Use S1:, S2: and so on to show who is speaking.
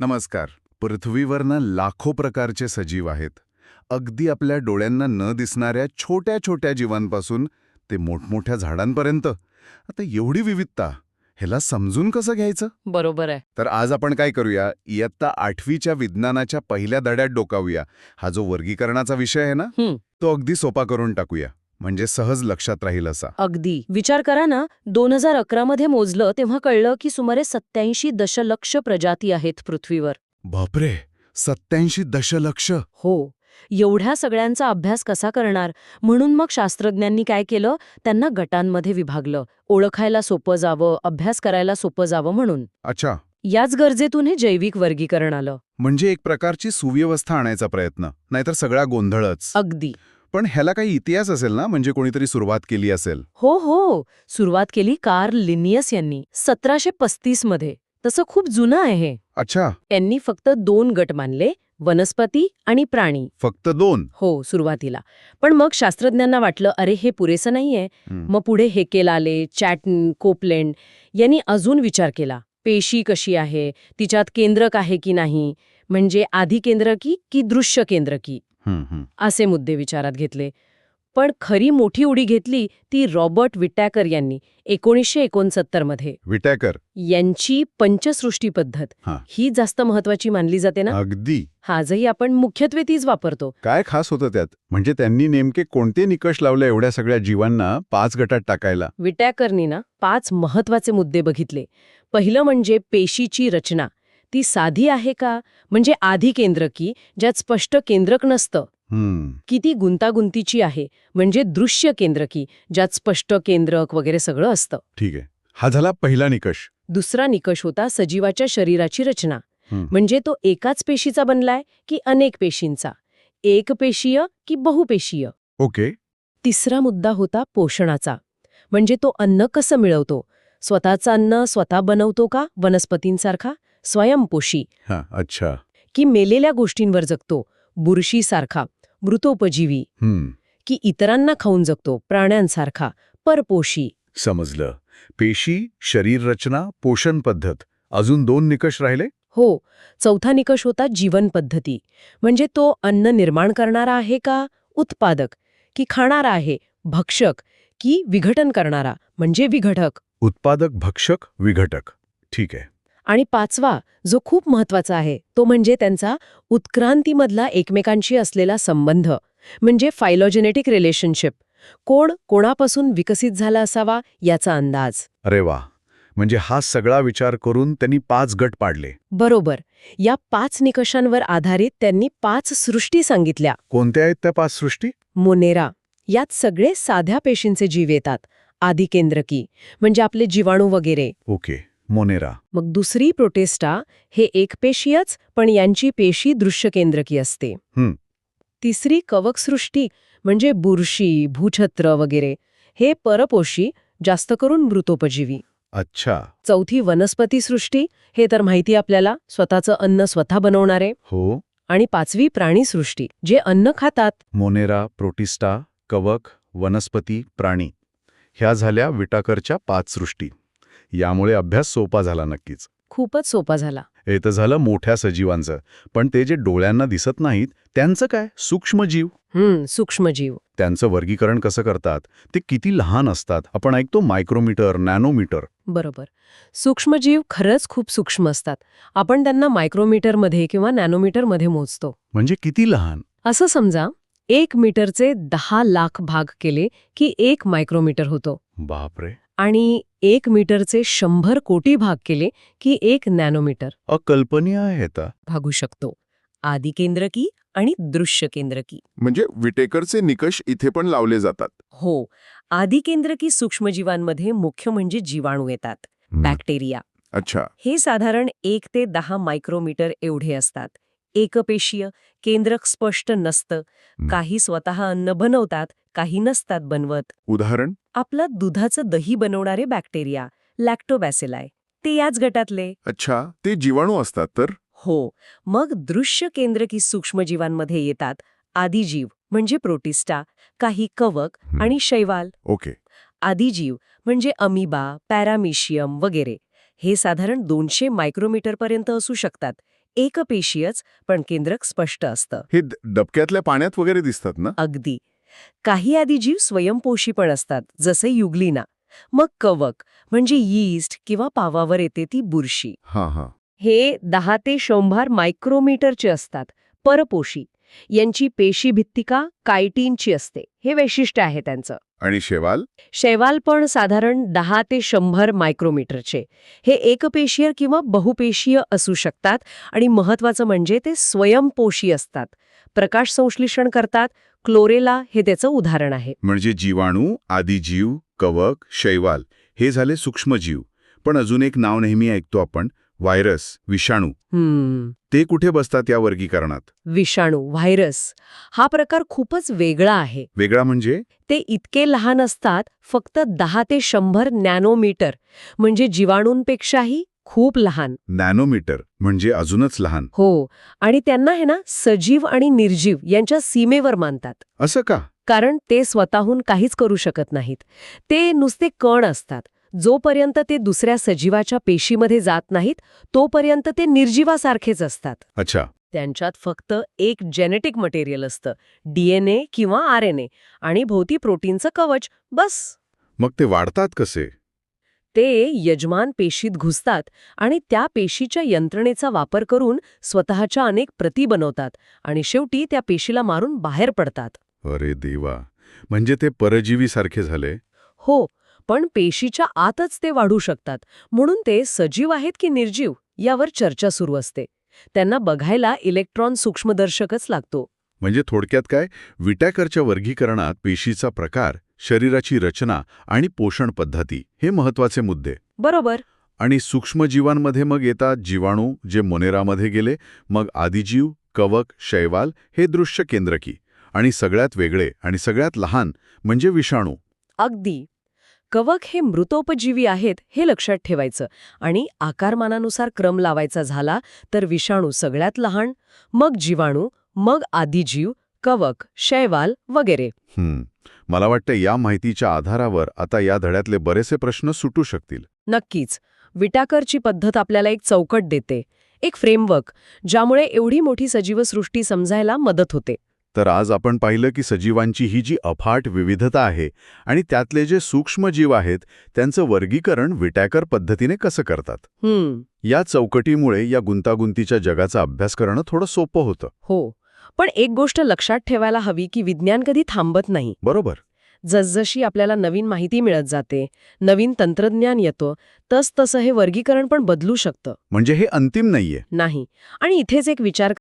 S1: नमस्कार. पृथ्वीवर ना लाखो प्रकारचे सजीव आहेत. अगदी आपल्या डोळ्यांना न दिसणाऱ्या छोट्या छोट्या जीवांपासून ते मोठमोठ्या झाडांपर्यंत. आता एवढी विविधता ह्याला समजून कसं घ्यायचं?
S2: बरोबर आहे.
S1: तर आज आपण काय करूया? इयत्ता आठवीच्या विज्ञानाच्या पहिल्या धड्यात डोकावूया. हा जो वर्गीकरणाचा विषय आहे ना. तो अगदी सोपा करून टाकूया. म्हणजे सहज लक्षात राहील असा.
S2: अगदी. विचार करा ना दोन हजार अकरा मध्ये मोजलं तेव्हा कळलं की सुमारे सत्याऐंशी दशलक्ष प्रजाती आहेत पृथ्वीवर.
S1: बापरे! सत्याऐंशी दशलक्ष!
S2: हो. एवढ्या सगळ्यांचा अभ्यास कसा करणार? म्हणून मग शास्त्रज्ञांनी काय केलं? त्यांना गटांमध्ये विभागलं. ओळखायला सोपं जावं अभ्यास करायला सोपं जावं म्हणून.
S1: अच्छा.
S2: याच गरजेतून हे जैविक वर्गीकरण आलं.
S1: म्हणजे एक प्रकारची सुव्यवस्था आणायचा प्रयत्न नाहीतर सगळा गोंधळच.
S2: अगदी.
S1: पण ह्याला काही इतिहास असेल ना? म्हणजे कोणीतरी सुरुवात केली असेल.
S2: हो हो. सुरुवात केली कार्ल लिनियस यांनी सतराशे पस्तीसमध्ये. तसं खूप जुनं आहे हे.
S1: अच्छा.
S2: यांनी फक्त दोन गट मानले वनस्पती आणि प्राणी.
S1: फक्त दोन?
S2: हो सुरुवातीला. पण मग शास्त्रज्ञांना वाटलं अरे हे पुरेसं नाहीये. मग पुढे हेकेल आले चॅटन कोपलेंड यांनी अजून विचार केला पेशी कशी आहे तिच्यात केंद्रक आहे की नाही? म्हणजे आधी केंद्रकी की दृश्य केंद्रकी. असे मुद्दे विचारात घेतले. पण खरी मोठी उडी घेतली ती रॉबर्ट विटॅकर यांनी एकोणीसशे एकोणसत्तरमध्ये.
S1: विटॅकर.
S2: यांची पंचसृष्टी पद्धत.
S1: हा.
S2: जास्त महत्वाची मानली जाते ना?
S1: अगदी.
S2: आजही आपण मुख्यत्वे तीच वापरतो.
S1: काय खास होतं त्यात? म्हणजे त्यांनी नेमके कोणते निकष लावले एवढ्या सगळ्या जीवांना पाच गटात टाकायला?
S2: विटॅकरनी ना पाच महत्त्वाचे मुद्दे बघितले. पहिलं म्हणजे पेशीची रचना. ती साधी आहे का? म्हणजे आधी केंद्रकी ज्यात स्पष्ट केंद्रक नसतं. किती गुंतागुंतीची आहे म्हणजे दृश्य केंद्रकी ज्यात स्पष्ट केंद्रक वगैरे सगळं असतं.
S1: ठीक आहे. हा झाला पहिला निकष.
S2: दुसरा निकष होता सजीवाच्या शरीराची रचना. म्हणजे तो एकाच पेशीचा बनलाय की अनेक पेशींचा? एकपेशीय की बहुपेशीय?
S1: ओके.
S2: तिसरा मुद्दा होता पोषणाचा. म्हणजे तो अन्न कसं मिळवतो? स्वतःचं अन्न स्वतः बनवतो का वनस्पतींसारखा? स्वयंपोषी.
S1: हा अच्छा.
S2: की मेलेल्या गोष्टींवर जगतो बुरशीसारखा मृतोपजीवी. की इतरांना खाऊन जगतो प्राण्यांसारखा परपोषी.
S1: समजलं. पेशी शरीर रचना पोषण पद्धत अजून दोन निकष राहिले?
S2: हो चौथा निकष होता जीवन पद्धती. म्हणजे तो अन्न निर्माण करणारा आहे का उत्पादक? की खाणारा आहे भक्षक? की विघटन करणारा म्हणजे विघटक?
S1: उत्पादक भक्षक विघटक. ठीक आहे.
S2: आणि पाचवा जो खूप महत्त्वाचा आहे तो म्हणजे त्यांचा उत्क्रांतीमधला एकमेकांशी असलेला संबंध म्हणजे फायलोजेनेटिक रिलेशनशिप कोण कोणापासून विकसित झाला असावा याचा अंदाज.
S1: अरे वा! म्हणजे हा सगळा विचार करून त्यांनी पाच गट पाडले.
S2: बरोबर. या पाच निकषांवर आधारित त्यांनी पाच सृष्टी सांगितल्या.
S1: कोणत्या आहेत त्या पाच सृष्टी?
S2: मोनेरा. यात सगळे साध्या पेशींचे जीव येतात. आधी केंद्रकी म्हणजे आपले जीवाणू वगैरे.
S1: ओके. मोनेरा.
S2: मग दुसरी प्रोटेस्टा हे एकपेशीयच पण यांची पेशी दृश्यकेंद्रकी असते. तिसरी कवकसृष्टी म्हणजे बुरशी भूछत्र वगैरे हे परपोषी जास्त करून मृतोपजीवी.
S1: अच्छा.
S2: चौथी वनस्पती सृष्टी हे तर माहिती आपल्याला स्वतःचं अन्न स्वतः बनवणारे.
S1: हो.
S2: आणि पाचवी प्राणीसृष्टी जे अन्न खातात.
S1: मोनेरा प्रोटिस्टा कवक वनस्पती प्राणी ह्या झाल्या विटाकरच्या पाच सृष्टी. यामुळे अभ्यास सोपा झाला नक्कीच.
S2: खूपच सोपा झाला.
S1: हे तर झालं मोठ्या सजीवांचं. पण ते जे डोळ्यांना दिसत नाहीत त्यांचं काय? सूक्ष्मजीव
S2: हम्म सूक्ष्मजीव
S1: त्यांचं वर्गीकरण कसं करतात? ते किती लहान असतात? आपण ऐकतो मायक्रोमीटर नॅनोमीटर.
S2: बरोबर. सूक्ष्मजीव खरंच खूप सूक्ष्म असतात. आपण त्यांना मायक्रोमीटरमध्ये किंवा नॅनोमीटरमध्ये मोजतो.
S1: म्हणजे किती लहान?
S2: असं समजा एक मीटरचे दहा लाख भाग केले की एक मायक्रोमीटर होतो.
S1: बापरे.
S2: आणि एक मीटरचे शंभर कोटी भाग केले की एक नॅनोमीटर.
S1: अकल्पनीय आहे
S2: भागू शकतो. आदी केंद्रकी आणि दृश्य केंद्रकी
S3: म्हणजे विटेकरचे निकष इथे पण लावले जातात.
S2: हो. आदी केंद्रकी सूक्ष्मजीवांमध्ये मुख्य म्हणजे जीवाणू येतात. बॅक्टेरिया.
S3: अच्छा.
S2: हे साधारण एक ते दहा मायक्रोमीटर एवढे असतात. एकपेशीय केंद्रक स्पष्ट नसतं. काही स्वतः अन्न बनवतात काही नसतात बनवत.
S3: उदाहरण?
S2: आपलं दुधाचं दही बनवणारे बॅक्टेरिया लॅक्टोबॅसिलाय. ते याच गटातले.
S3: अच्छा ते जीवाणू असतात तर?
S2: हो. मग दृश्य केंद्रकी सूक्ष्मजीवांमध्ये येतात आदिजीव म्हणजे प्रोटिस्टा काही कवक आणि शैवाल.
S3: ओके.
S2: आदिजीव म्हणजे अमिबा पॅरामिशियम वगैरे. हे साधारण दोनशे मायक्रोमीटरपर्यंत असू शकतात. एकपेशीयच पण केंद्रक स्पष्ट असतं.
S3: हे डबक्यातल्या पाण्यात वगैरे दिसतात ना?
S2: अगदी. काही आधी जीव स्वयंपोषी पण असतात जसे युग्लिना. मग कवक म्हणजे यीस्ट किंवा पावावर येते ती बुरशी.
S3: हा हा.
S2: हे दहा ते शंभर मायक्रोमीटरचे असतात परपोषी. यांची पेशी भित्तिका कायटीनची असते हे वैशिष्ट्य आहे त्यांचं.
S3: आणि शेवाल?
S2: शैवाल पण साधारण दहा ते शंभर मायक्रोमीटरचे. हे एकपेशीय किंवा बहुपेशीय असू शकतात आणि महत्वाचं म्हणजे ते स्वयंपोषी असतात. प्रकाश संश्लेषण करतात क्लोरेला हे त्याचं उदाहरण आहे.
S1: म्हणजे जीवाणू आदिजीव कवक शैवाल हे झाले सूक्ष्मजीव. पण अजून एक नाव नेहमी ऐकतो आपण व्हायरस विषाणू. ते कुठे बसतात या वर्गीकरणात?
S2: विषाणू व्हायरस हा प्रकार खूपच वेगळा आहे.
S1: वेगळा म्हणजे?
S2: ते इतके लहान असतात फक्त दहा ते शंभर नॅनोमीटर म्हणजे जीवाणूंपेक्षाही खूप लहान.
S1: नॅनोमीटर म्हणजे अजूनच लहान.
S2: हो आणि त्यांना हे ना सजीव आणि निर्जीव यांच्या सीमेवर मानतात.
S1: असं का?
S2: कारण ते स्वतःहून काहीच करू शकत नाहीत. ते नुसते कण असतात. जोपर्यंत ते दुसऱ्या सजीवाच्या पेशीमध्ये जात नाहीत तोपर्यंत ते निर्जीवासारखेच असतात.
S1: अच्छा.
S2: त्यांच्यात फक्त एक जेनेटिक मटेरियल असतं. डीएनए किंवा आरएनए आणि भोवती प्रोटीनचं कवच बस.
S1: मग ते वाढतात कसे?
S2: ते यजमान पेशीत घुसतात आणि त्या पेशीच्या यंत्रणेचा वापर करून स्वतःच्या अनेक प्रती बनवतात आणि शेवटी त्या पेशीला मारून बाहेर पडतात.
S1: अरे देवा! म्हणजे ते परजीवीसारखे झाले?
S2: हो पण पेशीच्या आतच ते वाढू शकतात. म्हणून ते सजीव आहेत की निर्जीव यावर चर्चा सुरू असते. त्यांना बघायला इलेक्ट्रॉन सूक्ष्मदर्शकच लागतो.
S1: म्हणजे थोडक्यात काय? विटॅकरच्या वर्गीकरणात पेशीचा प्रकार शरीराची रचना आणि पोषण पद्धती हे महत्त्वाचे मुद्दे.
S2: बरोबर.
S1: आणि सूक्ष्मजीवांमध्ये मग येतात जीवाणू जे मोनेरामध्ये गेले मग आदिजीव कवक शैवाल हे दृश्य केंद्रकी आणि सगळ्यात वेगळे आणि सगळ्यात लहान म्हणजे विषाणू.
S2: अगदी. कवक हे मृतोपजीवी आहेत हे लक्षात ठेवायचं आणि आकारमानानुसार क्रम लावायचा झाला तर विषाणू सगळ्यात लहान मग जीवाणू मग आदिजीव कवक शैवाल वगैरे.
S1: मला वाटतं या माहितीच्या आधारावर आता या धड्यातले बरेचसे प्रश्न सुटू शकतील.
S2: नक्कीच. विटाकरची पद्धत आपल्याला एक चौकट देते. एक फ्रेमवर्क ज्यामुळे एवढी मोठी सजीवसृष्टी समजायला मदत होते.
S1: तर आज आपण पाहिलं की सजीवांची ही जी अफाट विविधता आहे आणि त्यातले जे सूक्ष्मजीव आहेत त्यांचं वर्गीकरण विटॅकर पद्धतीने कसं करतात? या चौकटीमुळे या गुंतागुंतीच्या जगाचा अभ्यास करणं थोडं सोपं होतं.
S2: हो. पण एक गोष्ट लक्षात ठेवायला हवी की विज्ञान कधी थांबत नाही.
S1: बरोबर.
S2: जसजशी आपल्याला नवीन माहिती मिळत जाते नवीन तंत्रज्ञान येतं तसतसं हे वर्गीकरण पण बदलू शकतं.
S1: म्हणजे हे अंतिम नाहीये.
S2: नाही. आणि इथेच एक विचार